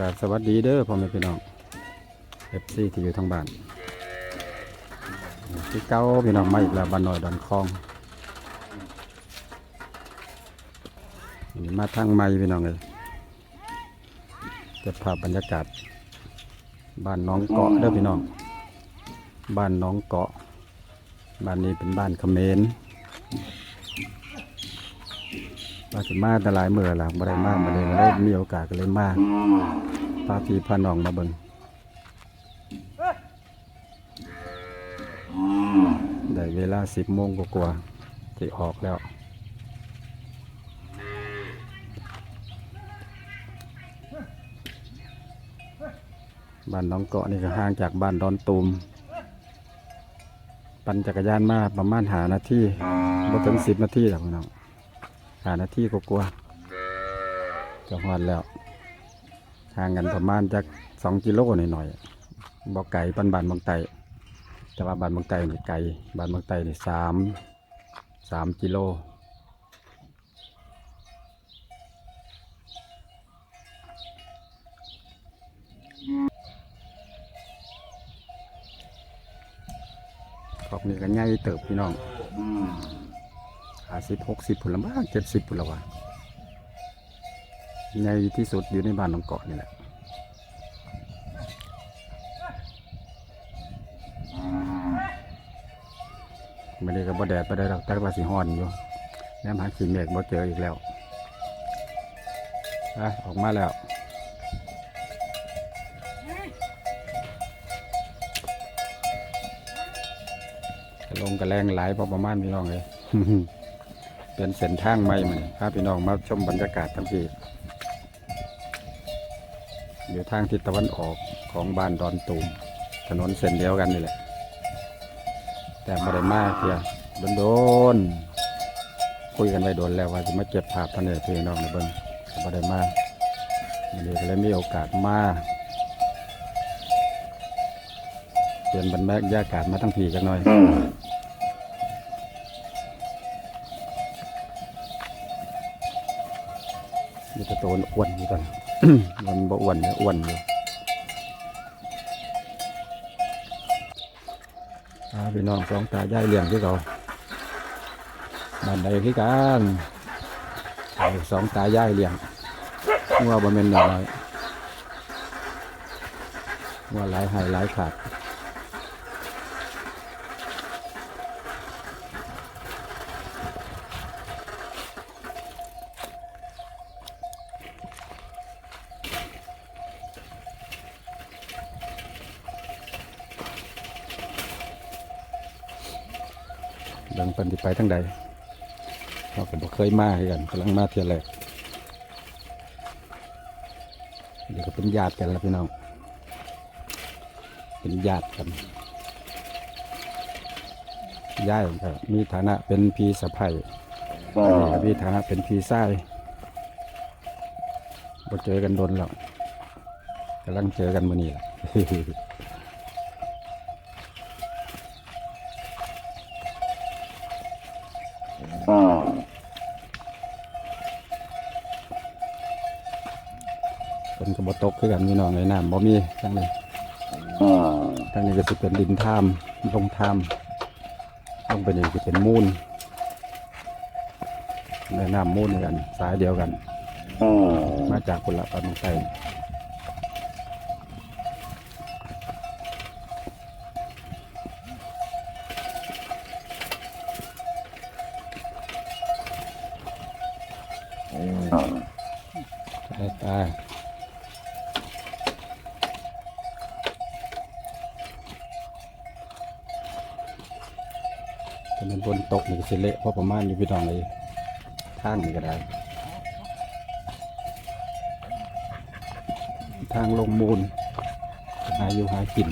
ราบสวัสดีเด้อพ่อแม่พี่น้องเอฟซีที่อยู่ทางบ้านที่เก้าพี่น้องมาอีกแล้วบ้านหน่อยดอนคลองนี่มาทางไม่พี่น้องเลยเก็บภาพบรรยากาศ บ้านน้องเกาะเด้อพี่น้อง บ้านน้องเกาะ บ้านนี้เป็นบ้านเขมร มาสิมาแต่หลายเมื่อหลังบ่ได้มาบ่ได้บ่ได้มีโอกาสก็เลยมากพาพี่พาน้องมาเบิ่งได้เวลาสิบโมงกว่าๆที่ออกแล้วบ้านน้องเกาะนี่ก็ห่างจากบ้านดอนตูม ปั่นจักรยานมาประมาณหานาทีบ่ถึงสิบนาทีหรอกพี่น้อง หานาทีก็กลัวๆจะฮอดแล้วห่างกันประมาณจากสองกิโลหน่อยๆบ่ไก่ปันบานบางไตแต่ว่าบานบางไตนี่ไก่บานบางไตนี่สามสามกิโลขอบนี่ก็ใหญ่เติบพี่น้อง หาสิบหกสิบผลละบ้างเจ็ดสิบผลละวะใหญ่ที่สุดอยู่ในบ้านน้องเกาะนี่แหละไม่ได้กับบ่แดดบ่ได้ดอกแต่ว่าสีฮ้อนอยู่แนมหาขีเมฆบ่เจออีกแล้วอะออกมาแล้วลงกระแรงหลายพอประมาณพี่น้องเลย เป็นเส้นทางใหม่มานี่พาพี่น้องมาชมบรรยากาศทั้งทีอยู่ทางทิศตะวันออกของบ้านดอนตูมถนนเส้นเดียวกันนี่แหละ แต่ไม่ได้มากเพียโดนๆคุยกันไว้โดนแล้วว่าจะมาเก็บภาพพันเนพี่น้องในเบิ้งไม่ได้มากวันนี้ก็เลยมีโอกาสมาเปลี่ยนบรรยากาศมาทั้งพีจักหน่อย นอ้วนอยู่ตอนมันบ่อ้วนเนี่ยอ้วนอยู่อ่าพี่น้องสองตายายเลี้ยงที่เขาบ้านใดที่กันเอาสองตายายเลี้ยงงัวบ่แม่นน้อยงัวหลายใหายหลายขาด เดินปันที่ไปทั้งใดเราก็บ่เคยมาคือกันกำลังมาเที่ยวแรกเดี๋ยวก็เป็นญาติกันแล้วพี่น้อง เป็นญาติกันย่ายก็มีฐานะเป็นพี่สะใภ้อันนี้ก็มีฐานะเป็นพี่ชายบ่เจอกันโดนแล้วกำลังเจอกันมื้อนี้แหละ คือกันพี่น้องในน้ำบ่มีทั้งนี้ทั้งนี้ก็สิเป็นดินท่ามลงท่ามลงไปนี่จะเป็นมูลในน้ำมูลเหมือนกันสายเดียวกัน มาจากคนละปานไทยตายตายถ้ามันบนตกนี่ก็ สิเละเพราะประมาณอยู่พี่น้องเลยทางนี้ก็ได้ ทางลงมูลหาอยู่หากิน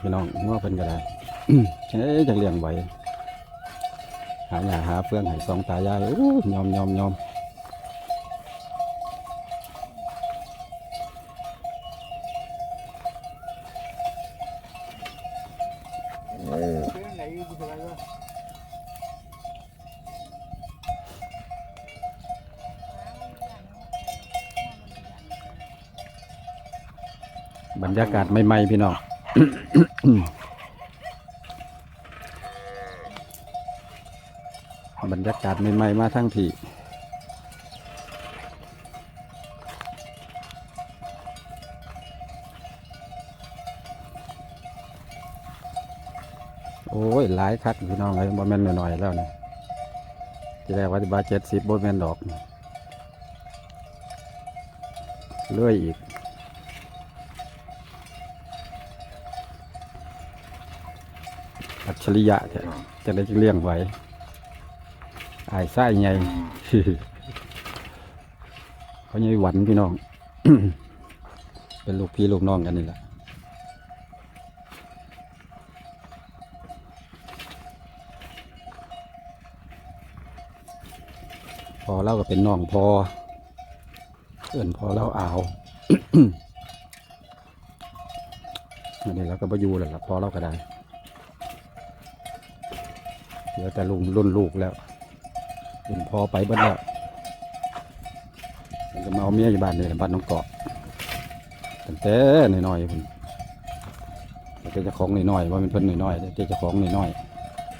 พี่น้องง้อเป็นก็ได้เอ๊ะจะเลี้ยงไว้หาหญ้าหาเฟืองให้สองตายายโอ้ยยอมยอมยอมบรรยากาศใหม่ๆพี่น้อง บรรยากาศใหม่ๆมาทั้งทีโอ้ย หลายคักพี่น้องเลยบ่แม่นน้อยๆแล้วเนี่ยที่แรกว่าจะบาเจ็ดสิบบ่แมนดอกเลื่อยอีก อัจ ฉริยะจะจะได้เลี้ยงไว้อายไส้ไงเขาใหญ่หวันพี่น้อง เป็นลูกพี่ลูกน้องกันนี่แหละพอเล่าก็เป็นน้องพอเอื่นพอเล่าอ่าวอันนี้เราก็ไปอยู่แล้วล่ะพอเล่าก็ได้ เหลือแต่ลุงรุ่นลูกแล้วรุ่นพอไปเบ้านแล้วมันก็มาเอาเมียอยู่บ้านนี่แหละบ้านน้องเกาะตั้งแต่น้อยๆพุ่นเจ้าของน้อยๆว่าเป็นเพิ่นน้อยๆเจ้าของน้อย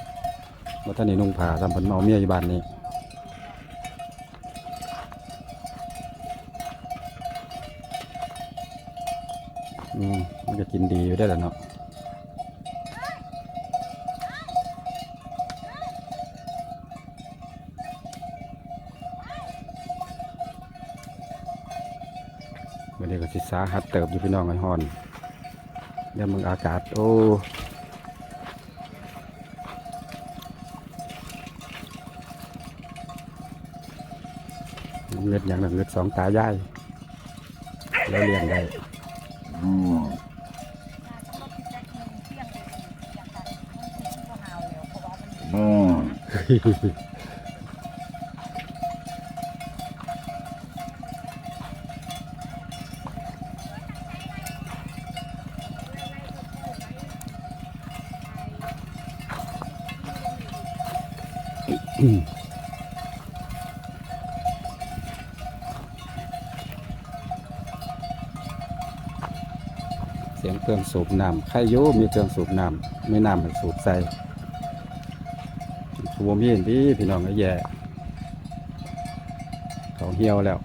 ๆว่าท่านนี่นุ่งผ้าทำเพิ่นมาเอาเมียอยู่บ้านนี่มันก็กินดีอยู่ได้แหละเนาะ หัดเติบอยู่พี่น้องไอ้ฮอนเดี๋ยวมึงอากาศ โอ้เงือดอย่างนั้นเงือดสองตายายแล้วเลี้ยงได้อืม เสียงเครื่องสูบน้ำใครโยมีเครื่องสูบน้ำไม่น้ำให้สูบใส่ผมมีเห็นพี่พี่น้องไอ้แย่เขาเหี่ยวแล้ว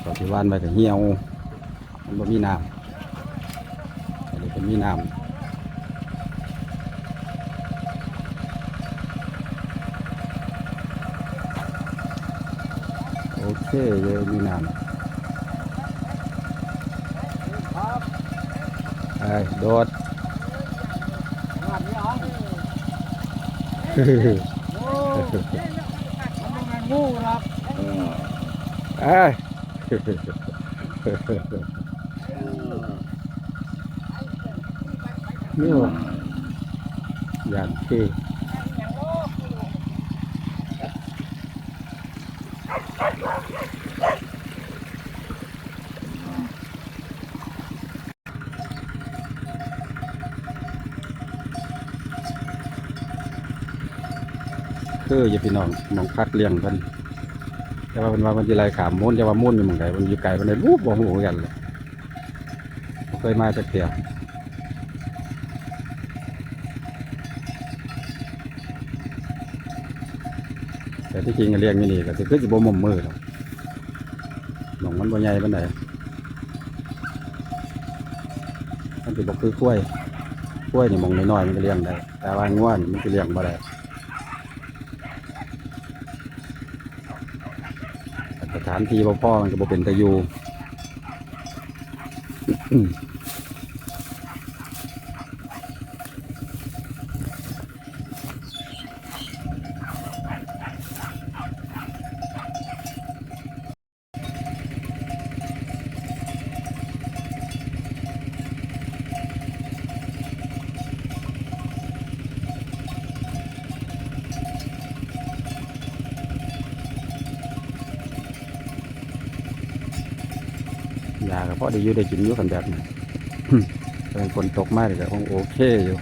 เขาที่ว่านไปก็เหี่ยวมันบ่มีน้ำอันนี้เป็นมีน้ำโอเคเลยมีน้ำไอ้โดดงูครับไอ้นี่ย่างที่ ออย่าพี่น้องมองพักเลี้ยงกันแต่ว่าเป็นว่ามันจะไรขามม้วนจะว่าม้วนอยู่หมืองไหนมันอยู่ไกลมันเลยบูบบ่หูกันเลยเคยมาจากเที่ยวแต่ที่จริงเลี้ยงอยู่นี่ก็คือสิบ่มมือหรอกหมองมันบ่ใหญ่ปานใดมันสิบ่คือกล้วยกล้วยนี่มองน้อยๆมันก็เลี้ยงได้ แต่ว่าง่วนมันก็เลี้ยงบ่ได้ สถานที่บ่พ่อมันก็บ่เป็นตะยูาก็พอได้อยู่ได้กินอยู่กันแบบนี้เป็นฝนตกมากเลยก็คงโอเคอยู่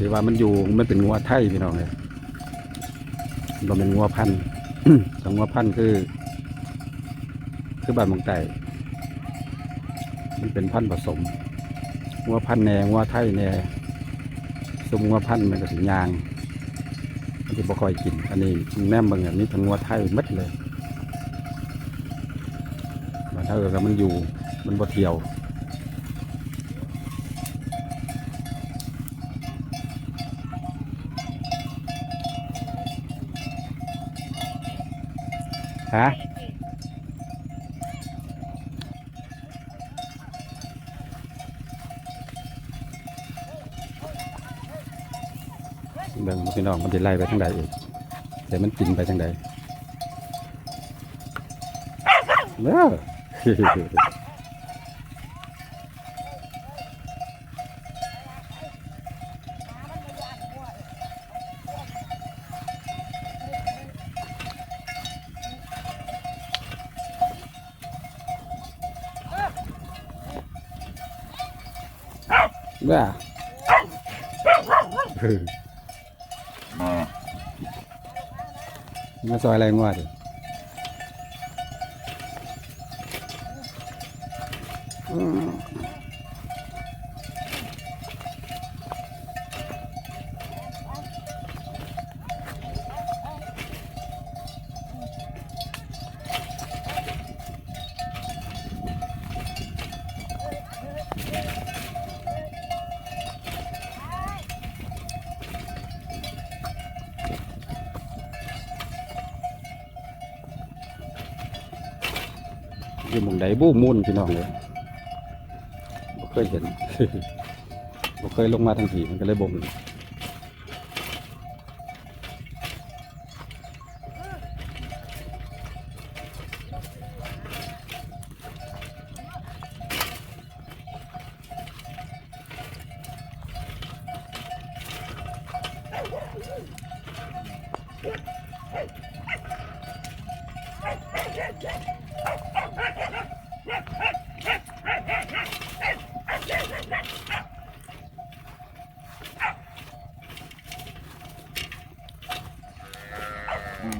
ถือว่ามันอยู่มันเป็นงัวไทยพี่น้องเลยมันเป็นงัวพันธุ์แต่งัวพันธุ์คือ คือบ้านมองไต่มันเป็นพันธุ์ผสมงัวพันธุ์แหนงัวไทยแหน่ซุ้มงัวพันธุ์มันก็ถึงยางมันจะบ่คอยกิน อันนี้แนมบิ่งอันนี้ทั้งงัวไทยมัดเลยมันถ้าเกิดมันอยู่มันบ่เที่ยว ฮะเบิ่งพี่น้องมันจะไล่ไปทางใดอีกแต่มันกินไปทางใดเนอะาเออมา ซอยอะไรงวด อยู่หมองใดบู้มุ่นพี่น้องเลยบ่เคยเห็น บ่เคยลงมาทั้งทีมันก็เลยบ่ม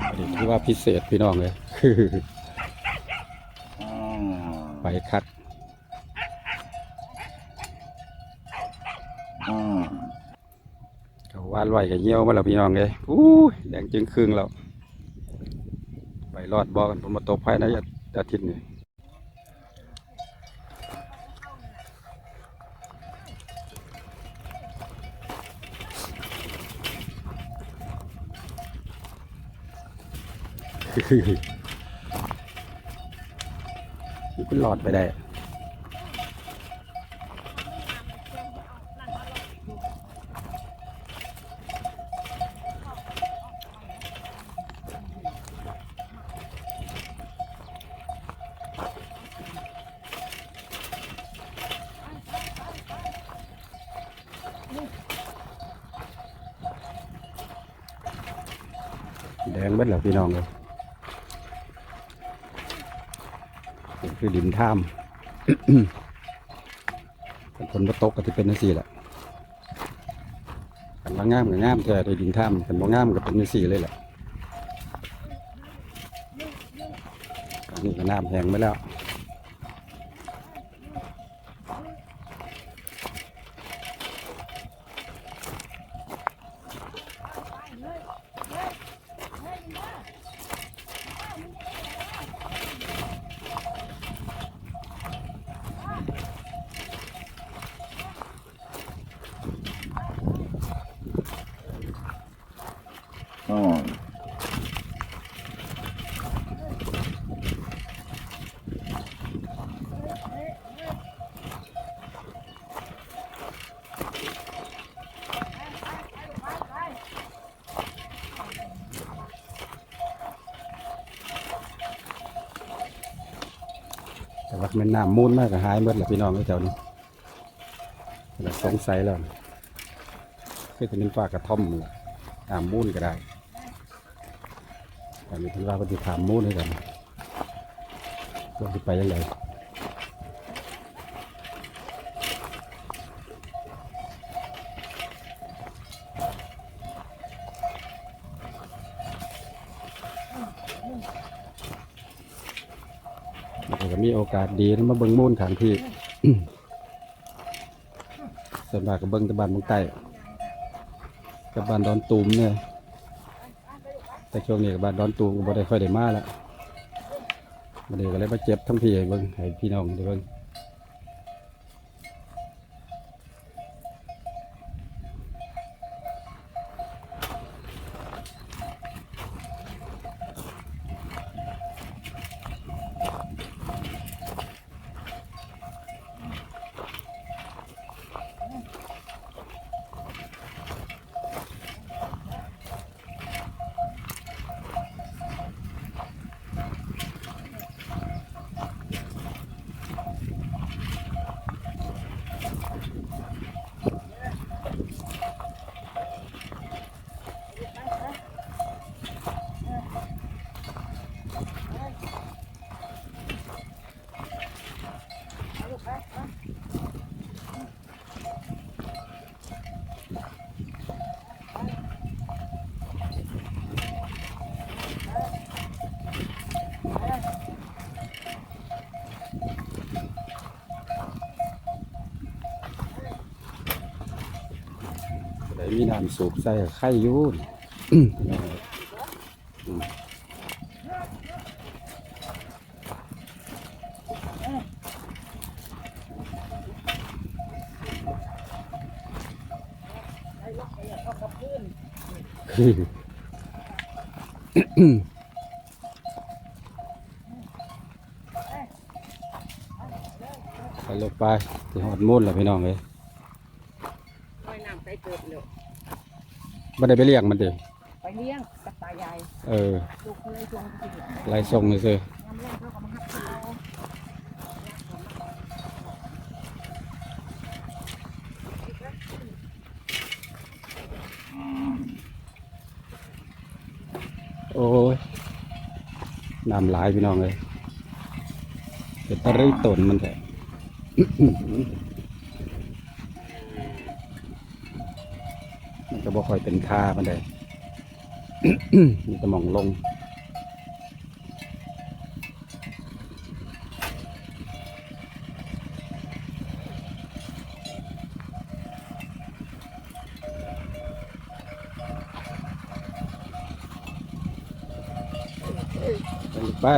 อันนี้ที่ว่า พิเศษพี่น้องเลยไปคักเขาวานไหวกับเยี่ยวมาแล้วพี่น้องเลยอู้ยแดงจึงครึ่งแล้วไปรอดบอกกันผมมาตกภายในอาทิตย์นี้ นี่ก็หลอดไปได้ แดงเบิดแล้วพี่น้องเลย คือดินท่ามเป็นคนมาตกก็จะเป็นนังสี่แหละกันว่างามกับงามแต่ในดินท่ามกันว่างามก็เป็นนังสี่เลยแหละอันนี้ก็น้ำแห้งไปแล้ว แต่ว่ามันน้ำมูลมากก็หายหมดแหละพี่น้องแถวนี้เราสงสัยแล้วคือจะเป็นปลากระท่อมล่ะน้ำมูลก็ได้อันนี้ที่ว่าก็จะถามมูลด้วยกันว่าจะไปยังไง มีโอกาสดีนะมาเบิ้งมูลขังที่ ส่วนมากก็เบิ้งตะบานเมืองไต้ตะบบ้านดอนตูมเนี่ยแต่ช่วงนี้กับบ้านดอนตูมก็บ่ได้ค่อยได้มาแล้วมาเดี๋ยวก็เลยมาเจ็บทั้งพี่ให้เบิ้งให้พี่น้องได้เบิ้ง มีน้ำสูบใส่ไข่อยูน ไปลงไปที่หอดมูลแล้วพี่น้องเลยลอยน้ำไปเกิดเลยไม่ได้ไปเลี้ยงมันเด้ไปเลี้ยงกับตายายเออลูกเขาเลยชวนไปเลี้ยงไล่ส่งเลยซื้อ น้ำเลี้ยงเขาก็มาหัก โอ้ยน้ำหลายพี่น้องเลยเป็นตะริตนมันแทะมันก็บ่ค่อยเป็นท่ามันได้มีแต่มองลง ไป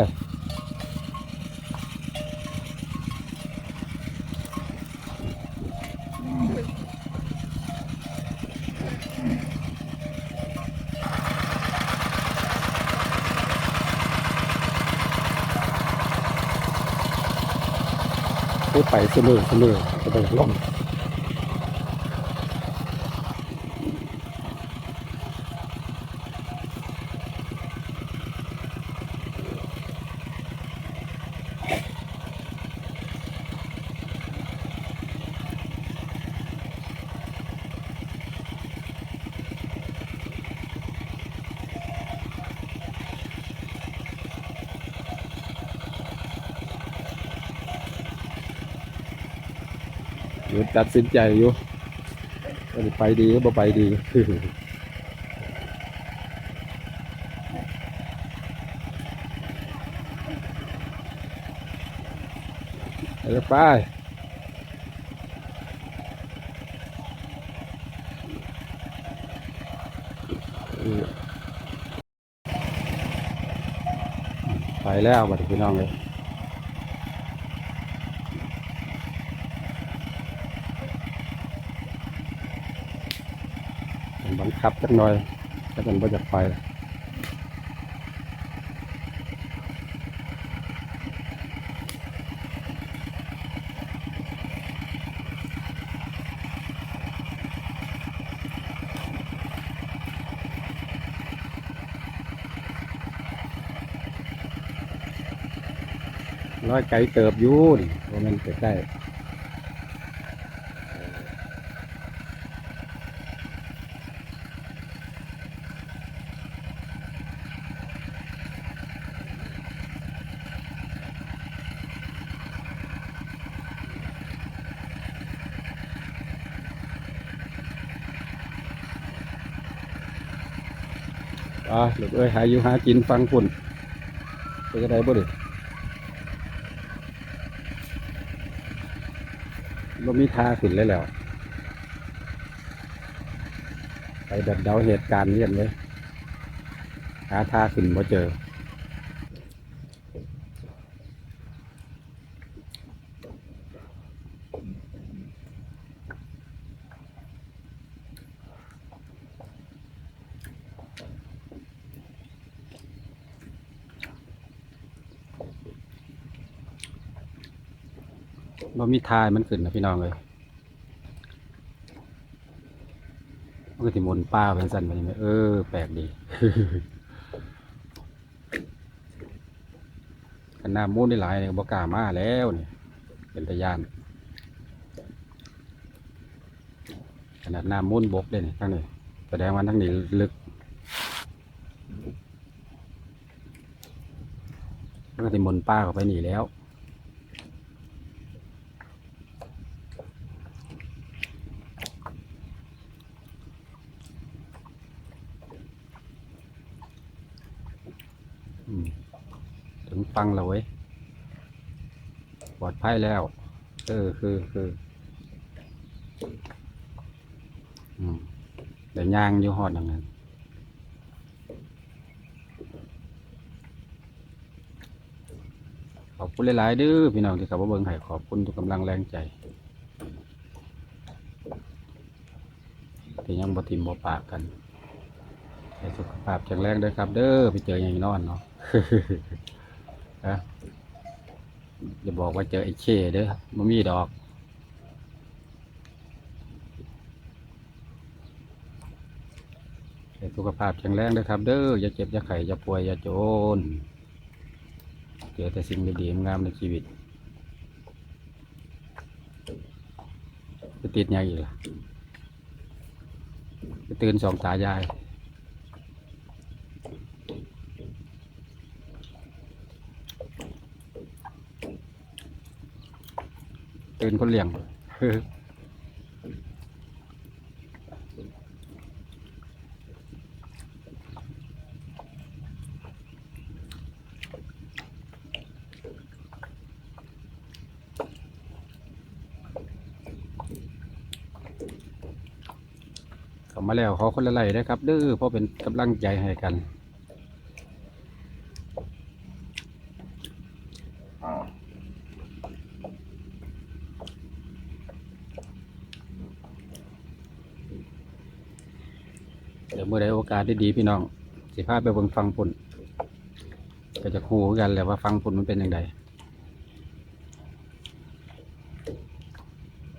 ไปเสมอเสมอจะไปลง เดี๋ยวตัดสินใจอยู่ว่าไปดีหรือไปดีไปไปไปแล้วบัดนี้พี่น้องเลย ลับจักหน่อยแล้วมันบ่อยากไปร้อยไก่เติบยูนว่ามันใกล้ๆ ลูกเอ้ยหาอยู่หากินฟังฝุ่นเป็นจะได้บ่ดิบ่มีทาขึ้นเลยแล้ว ไปแบบเดาเหตุการณ์เรียนเลยหาทาขึ้นบ่เจอ บ่ มีทายมันขึ้นนะพี่น้องเลยมันก็สิมนป้าเป็นสันไปยังไงเออ แปลกดีขนาดมูนได้หลายเนี่ยบ่กล้ามาแล้วเนี่ยเป็นตะยานขนาดน้ำมูนบกเลยนี่ทั้งนี้แสดงว่าทั้งนี้ลึกมันก็สิมนป้าเข้าไปหนีแล้ว อืม ฟังแล้วเว้ยปลอดภัยแล้ว เออ คือคืออืมแต่ย่างอยู่หอดอย่างนั้นขอบคุณหลายๆเด้อพี่น้องที่เขับมาเบิ่งให้ขอบคุณทุกกำลังแรงใจที่ยังบ่ทิมบ่ปากกันให้สุขภาพแข็งแรงด้วยครับ เด้อไปเจออย่างนี้นอนเนาะ นะอย่าบอกว่าเจอไอ้เช่เด้อมันมีดอก สุขภาพแข็งแรงด้วยครับ เด้อ อย่าเจ็บ อย่าไข้อย่าป่วย อย่าจนเจอแต่สิ่งดีๆงามในชีวิตไปติดยังอีกล่ะไปตื่นสองตายาย ตื่นคนเลี้ยงเข้ามาแล้วขอคนละไหลนะครับเด้อเพราะเป็นกำลังใจให้กัน เดี๋ยวเมื่อใดีๆพี่น้อง สิพาไปเบิ่งฟังปุ่นก็จะคู่กันแหละว่าฟังปุ่นมันเป็นยังไง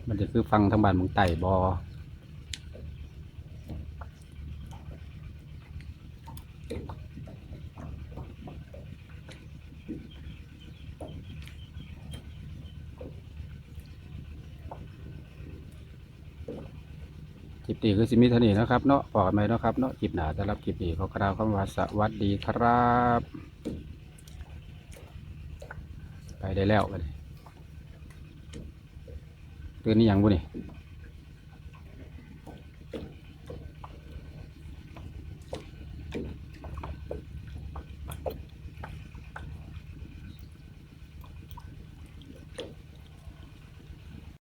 มันจะคือฟังทางบ้านเมึงไต่บอ นี่คือสิมิทานีนะครับเนาะปอกกันไหมเนาะครับเนาะคลิปหนาจะรับคลิปนี้ขอกล่าวคำว่าสวัสดีครับ ไปได้แล้วกันตื่นนี่ยังบุนี่